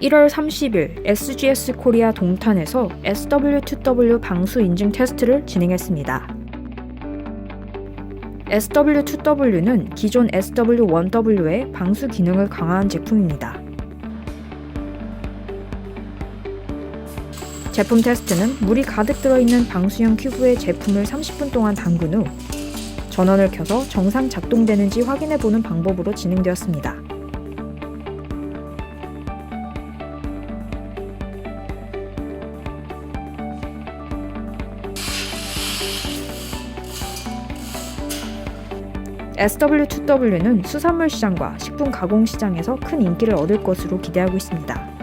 1월 30일 SGS 코리아 동탄에서 SW2W 방수 인증 테스트를 진행했습니다. SW2W는 기존 SW1W의 방수 기능을 강화한 제품입니다. 제품 테스트는 물이 가득 들어있는 방수형 큐브에 제품을 30분 동안 담근 후 전원을 켜서 정상 작동되는지 확인해 보는 방법으로 진행되었습니다. SW2W는 수산물 시장과 식품 가공 시장에서 큰 인기를 얻을 것으로 기대하고 있습니다.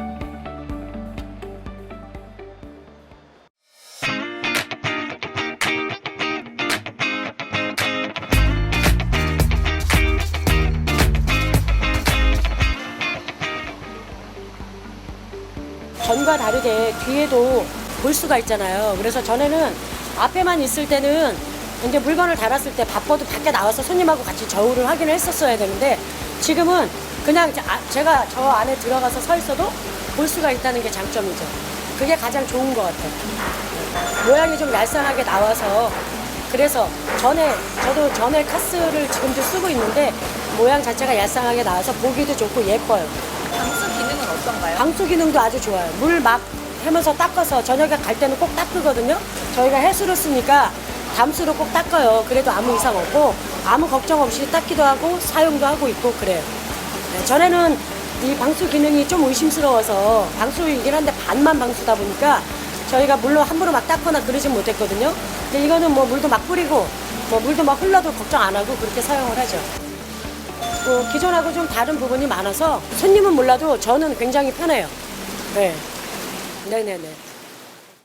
전과 다르게 뒤에도 볼 수가 있잖아요. 그래서 전에는 앞에만 있을 때는 이제 물건을 달았을 때 바빠도 밖에 나와서 손님하고 같이 저울을 확인을 했었어야 되는데 지금은 그냥 아- 제가 저 안에 들어가서 서 있어도 볼 수가 있다는 게 장점이죠. 그게 가장 좋은 것 같아요. 모양이 좀 얄쌍하게 나와서 그래서 전에 저도 전에 카스를 지금도 쓰고 있는데 모양 자체가 얄쌍하게 나와서 보기도 좋고 예뻐요. 방수 기능은 어떤가요? 방수 기능도 아주 좋아요. 물 막 해면서 닦아서 저녁에 갈 때는 꼭 닦거든요. 저희가 해수를 쓰니까 담수로 꼭 닦아요. 그래도 아무 이상 없고 아무 걱정 없이 닦기도 하고 사용도 하고 있고 그래요. 네, 전에는 이 방수 기능이 좀 의심스러워서 방수 이긴 한데 반만 방수다 보니까 저희가 물로 함부로 막 닦거나 그러진 못했거든요. 근데 이거는 뭐 물도 막 뿌리고 뭐 물도 막 흘러도 걱정 안 하고 그렇게 사용을 하죠. 뭐 기존하고 좀 다른 부분이 많아서 손님은 몰라도 저는 굉장히 편해요. 네. 네네네.